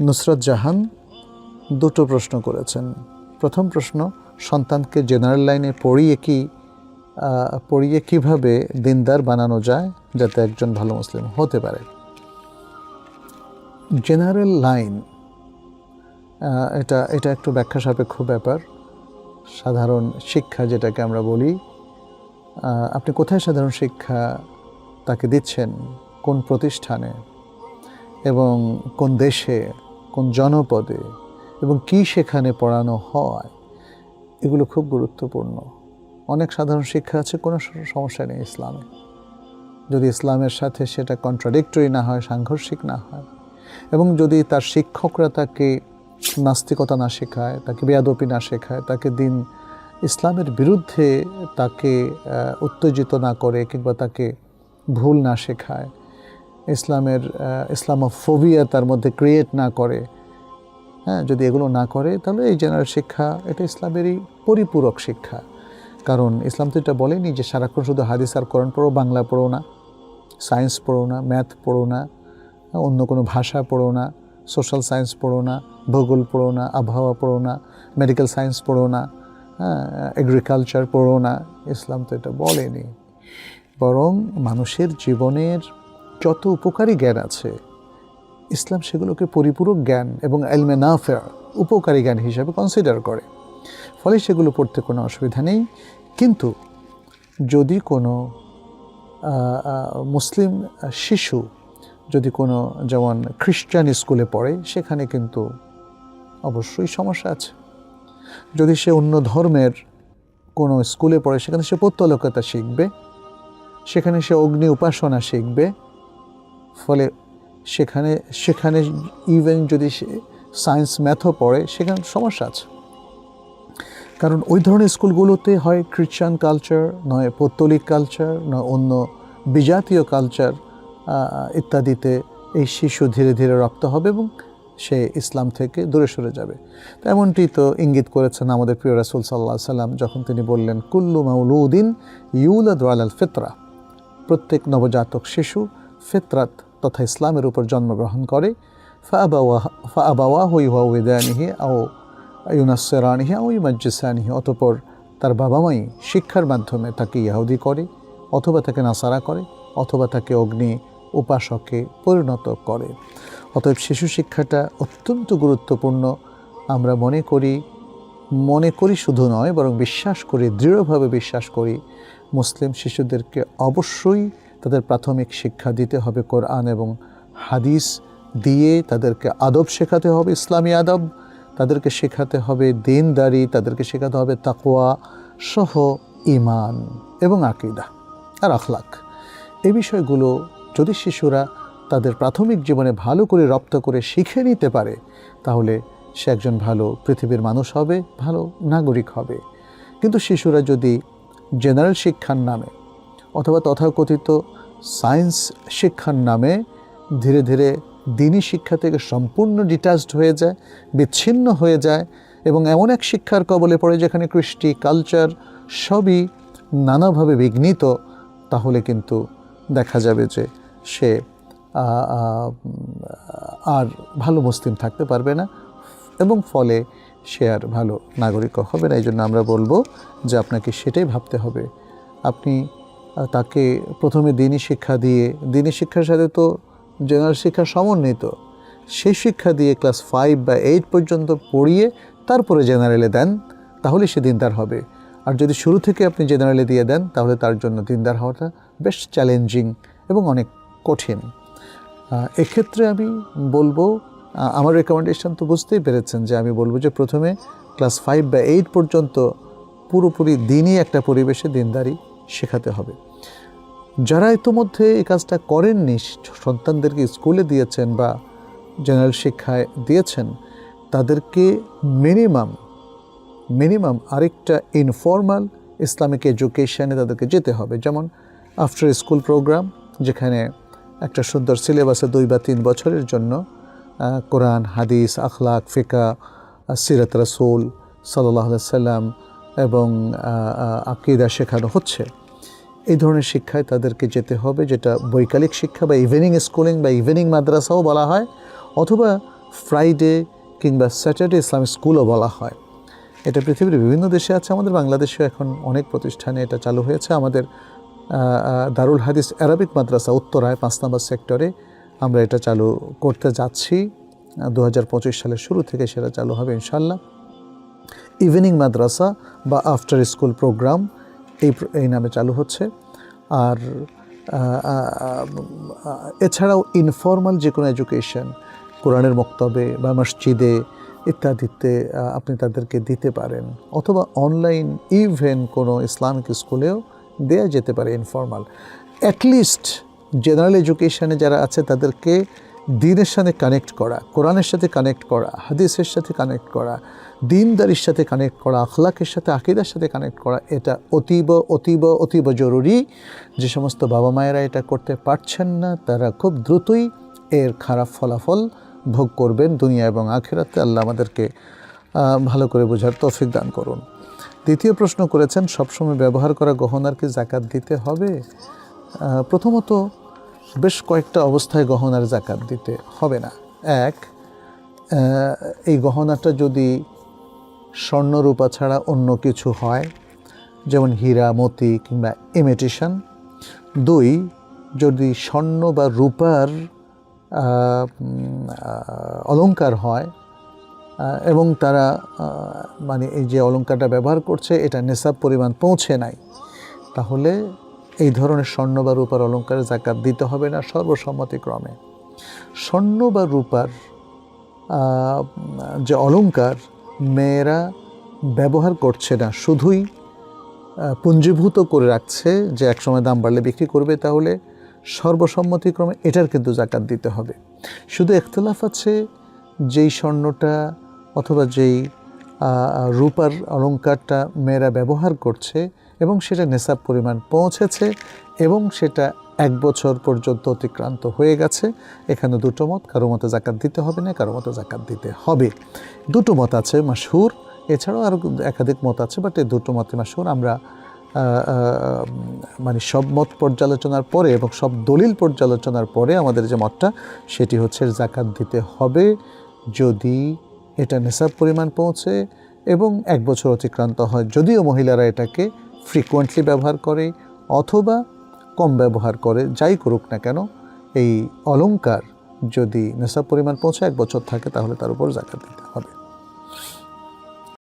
নুসরত জাহান দুটো প্রশ্ন করেছেন। প্রথম প্রশ্ন, সন্তানকে জেনারেল লাইনে পড়িয়ে কি পড়িয়ে কীভাবে দিনদার বানানো যায় যাতে একজন ভালো মুসলিম হতে পারে? জেনারেল লাইন এটা এটা একটু ব্যাখ্যা সাপেক্ষ ব্যাপার। সাধারণ শিক্ষা যেটাকে আমরা বলি আপনি কোথায় সাধারণ শিক্ষা তাকে দিচ্ছেন? কোন প্রতিষ্ঠানে? এবং কোন দেশে? কোন জনপদে এবং কি সেখানে পড়ানো হয়, এগুলো খুব গুরুত্বপূর্ণ। অনেক সাধারণ শিক্ষা আছে, কোনো সমস্যা নেই ইসলামে। যদি ইসলামের সাথে সেটা কন্ট্রাডিক্টরি না হয়, সাংঘর্ষিক না হয়, এবং যদি তার শিক্ষকরা তাকে নাস্তিকতা না শেখায়, তাকে বেয়াদপি না শেখায়, তাকে দিন ইসলামের বিরুদ্ধে তাকে উত্তেজিত না করে কিংবা তাকে ভুল না শেখায় ইসলামের ইসলামোফোবিয়া তার মধ্যে ক্রিয়েট না করে। হ্যাঁ যদি এগুলো না করে, তাহলে এই জেনারেল শিক্ষা, এটা ইসলামেরই পরিপূরক শিক্ষা। কারণ ইসলাম তো এটা বলেনি যে সারাক্ষণ শুধু হাদিস আর কোরআন পড়ো, বাংলা পড়ো না সায়েন্স পড়ো না ম্যাথ পড়ো না, অন্য কোনো ভাষা পড়ো না সোশ্যাল সায়েন্স পড়ো না, ভূগোল পড়ো না, আবহাওয়া পড়ো না মেডিকেল সায়েন্স পড়ো না হ্যাঁ এগ্রিকালচার পড়ো না। ইসলাম তো এটা বলেনি। বরং মানুষের জীবনের যত উপকারী জ্ঞান আছে, ইসলাম সেগুলোকে পরিপূরক জ্ঞান এবং এলমে নাফেয়ার উপকারী জ্ঞান হিসাবে কনসিডার করে। ফলে সেগুলো পড়তে কোনো অসুবিধা নেই। কিন্তু যদি কোনো মুসলিম শিশু যদি কোনো যেমন খ্রিস্টান স্কুলে পড়ে, সেখানে কিন্তু অবশ্যই সমস্যা আছে। যদি সে অন্য ধর্মের কোনো স্কুলে পড়ে, সেখানে সে পত্তলকতা শিখবে, সেখানে সে অগ্নি উপাসনা শিখবে ফলে সেখানে সেখানে ইভেন যদি সে সায়েন্স ম্যাথও পড়ে, সেখানে সমস্যা আছে। কারণ ওই ধরনের স্কুলগুলোতে হয় খ্রিশ্চান কালচার নয় পৌত্তলিক কালচার নয় অন্য বিজাতীয় কালচার ইত্যাদিতে এই শিশু ধীরে ধীরে রপ্ত হবে এবং সে ইসলাম থেকে দূরে সরে যাবে। তো এমনটি তো ইঙ্গিত করেছেন আমাদের প্রিয় রাসুল সাল্লাহ সাল্লাম যখন তিনি বললেন, কুল্লু মাউলুদ্দিন ইউলাদ আল ফিতরা। প্রত্যেক নবজাতক শিশু ফিতরাত তথা ইসলামের উপর জন্মগ্রহণ করে। ফাআবাওয়া হই ওয়েদানিহি আও ইউনাসেরানিহি আও ইমাজ্জিসানিহি অতপর তার বাবা মাই শিক্ষার মাধ্যমে তাকে ইয়াহুদি করে, অথবা তাকে নাসারা করে, অথবা তাকে অগ্নি উপাসকে পরিণত করে। অতএব শিশু শিক্ষাটা অত্যন্ত গুরুত্বপূর্ণ। আমরা মনে করি মনে করি শুধু নয়, বরং বিশ্বাস করি, দৃঢ়ভাবে বিশ্বাস করি, মুসলিম শিশুদেরকে অবশ্যই তাদের প্রাথমিক শিক্ষা দিতে হবে কোরআন এবং হাদিস দিয়ে তাদেরকে আদব শেখাতে হবে, ইসলামী আদব। তাদেরকে শেখাতে হবে দিনদারি, তাদেরকে শেখাতে হবে তাকোয়া সহ ইমান এবং আকিদা আর আখলাক। এই বিষয়গুলো যদি শিশুরা তাদের প্রাথমিক জীবনে ভালো করে রপ্ত করে শিখে নিতে পারে, তাহলে সে একজন ভালো পৃথিবীর মানুষ হবে, ভালো নাগরিক হবে। কিন্তু শিশুরা যদি জেনারেল শিক্ষার নামে অথবা তথাকথিত সায়েন্স শিক্ষার নামে ধীরে ধীরে দিনী শিক্ষা থেকে সম্পূর্ণ ডিটাচড হয়ে যায়, বিচ্ছিন্ন হয়ে যায় এবং এমন এক শিক্ষার কবলে পড়ে যেখানে কৃষ্টি কালচার সবই নানাভাবে বিঘ্নিত, তাহলে কিন্তু দেখা যাবে যে সে আর ভালো মুসলিম থাকতে পারবে না এবং ফলে সে আর ভালো নাগরিকও হবে না। এই জন্য আমরা বলব যে আপনাকে সেটাই ভাবতে হবে। আপনি তাকে প্রথমে দিনী শিক্ষা দিয়ে, দিনী শিক্ষার সাথে তো জেনারেল শিক্ষা সমন্বিত। সেই শিক্ষা দিয়ে ক্লাস ফাইভ বা এইট পর্যন্ত পড়িয়ে তারপরে জেনারেলে দেন, তাহলে সে দিনদার হবে। আর যদি শুরু থেকে আপনি জেনারেলে দিয়ে দেন, তাহলে তার জন্য দিনদার হওয়াটা বেশ চ্যালেঞ্জিং এবং অনেক কঠিন। এক্ষেত্রে আমি বলব আমার রেকমেন্ডেশন তো বুঝতেই পেরেছেন যে আমি বলব যে প্রথমে ক্লাস ফাইভ বা এইট পর্যন্ত পুরোপুরি দিনই একটা পরিবেশে দিনদারি শেখাতে হবে। যারা ইতোমধ্যে এই কাজটা করেননি, সন্তানদেরকে স্কুলে দিয়েছেন বা জেনারেল শিক্ষায় দিয়েছেন, তাদেরকে মিনিমাম মিনিমাম আরেকটা ইনফর্মাল ইসলামিক এডুকেশানে তাদেরকে যেতে হবে। যেমন আফটার স্কুল প্রোগ্রাম যেখানে একটা সুন্দর সিলেবাসে দুই বা তিন বছরের জন্য কোরআন, হাদিস, আখলাক, ফিকা, সিরাত রসুল সাল্লাহ সাল্লাম এবং আকিদা শেখানো হচ্ছে। এই ধরনের শিক্ষায় তাদেরকে যেতে হবে, যেটা বৈকালিক শিক্ষা বা ইভিনিং স্কুলিং বা ইভিনিং মাদ্রাসাও বলা হয়, অথবা ফ্রাইডে কিংবা স্যাটারডে ইসলামিক স্কুলও বলা হয়। এটা পৃথিবীর বিভিন্ন দেশে আছে, আমাদের বাংলাদেশেও এখন অনেক প্রতিষ্ঠানে এটা চালু হয়েছে। আমাদের দারুল হাদিস অ্যারাবিক মাদ্রাসা উত্তরায় পাঁচ নম্বর সেক্টরে আমরা এটা চালু করতে যাচ্ছি। দু হাজার পঁচিশ সালের শুরু থেকে সেটা চালু হবে ইনশাল্লাহ ইভিনিং মাদ্রাসা বা আফটার স্কুল প্রোগ্রাম এই এই নামে চালু হচ্ছে। আর এছাড়াও ইনফর্মাল যে কোনো এডুকেশন কোরআনের মক্তবে বা মসজিদে ইত্যাদিতে আপনি তাদেরকে দিতে পারেন। অথবা অনলাইন ইভেন কোনো ইসলামিক স্কুলেও দেয়া যেতে পারে ইনফর্মাল অ্যাটলিস্ট জেনারেল এডুকেশনে যারা আছে তাদেরকে দিনের সাথে কানেক্ট করা, কোরআনের সাথে কানেক্ট করা, হাদিসের সাথে কানেক্ট করা, দিনদারির সাথে কানেক্ট করা, আখলাকের সাথে, আকিদার সাথে কানেক্ট করা, এটা অতীব অতীব অতীব জরুরি। যে সমস্ত বাবা মায়েরা এটা করতে পারছেন না, তারা খুব দ্রুতই এর খারাপ ফলাফল ভোগ করবেন দুনিয়া এবং আখেরাতে। আল্লাহ আমাদেরকে ভালো করে বোঝার তৌফিক দান করুন। দ্বিতীয় প্রশ্ন করেছেন, সবসময় ব্যবহার করা গহনার কি জাকাত দিতে হবে? প্রথমত বেশ কয়েকটা অবস্থায় গহনার জাকাত দিতে হবে না। এক এই গহনাটা যদি স্বর্ণরূপা ছাড়া অন্য কিছু হয়, যেমন হীরা, মতি কিংবা ইমিটেশন। দুই, যদি স্বর্ণ বা রূপার অলংকার হয় এবং তারা মানে এই যে অলঙ্কারটা ব্যবহার করছে, এটা নেশাব পরিমাণ পৌঁছে নাই, তাহলে এই ধরনের স্বর্ণ বা রূপার অলংকারে জাকাত দিতে হবে না সর্বসম্মতিক্রমে। স্বর্ণ বা রূপার যে অলঙ্কার মেয়েরা ব্যবহার করছে না, শুধুই পুঞ্জীভূত করে রাখছে যে একসময় দাম বাড়লে বিক্রি করবে, তাহলে সর্বসম্মতিক্রমে এটার কিন্তু জাকাত দিতে হবে। শুধু একতলাফ আছে যেই স্বর্ণটা অথবা যেই রূপার অলংকারটা মেয়েরা ব্যবহার করছে এবং সেটা নেশাব পরিমাণ পৌঁছেছে এবং সেটা এক বছর পর্যন্ত অতিক্রান্ত হয়ে গেছে। এখানে দুটো মত, কারও মতো জাকাত দিতে হবে না, কারও মতো জাকাত দিতে হবে। দুটো মত আছে মাসহুর এছাড়াও আরও একাধিক মত আছে বাট এই দুটো মতে মাসহুর আমরা মানে সব মত পর্যালোচনার পরে এবং সব দলিল পর্যালোচনার পরে আমাদের যে মতটা, সেটি হচ্ছে জাকাত দিতে হবে যদি এটা নেশাব পরিমাণ পৌঁছে এবং এক বছর অতিক্রান্ত হয়। যদিও মহিলারা এটাকে ফ্রিকোয়েন্টলি ব্যবহার করে অথবা কম ব্যবহার করে, যাই করুক না কেন, এই অলঙ্কার যদি নেশা পরিমাণ পৌঁছে এক বছর থাকে, তাহলে তার উপর জাকাত দিতে হবে।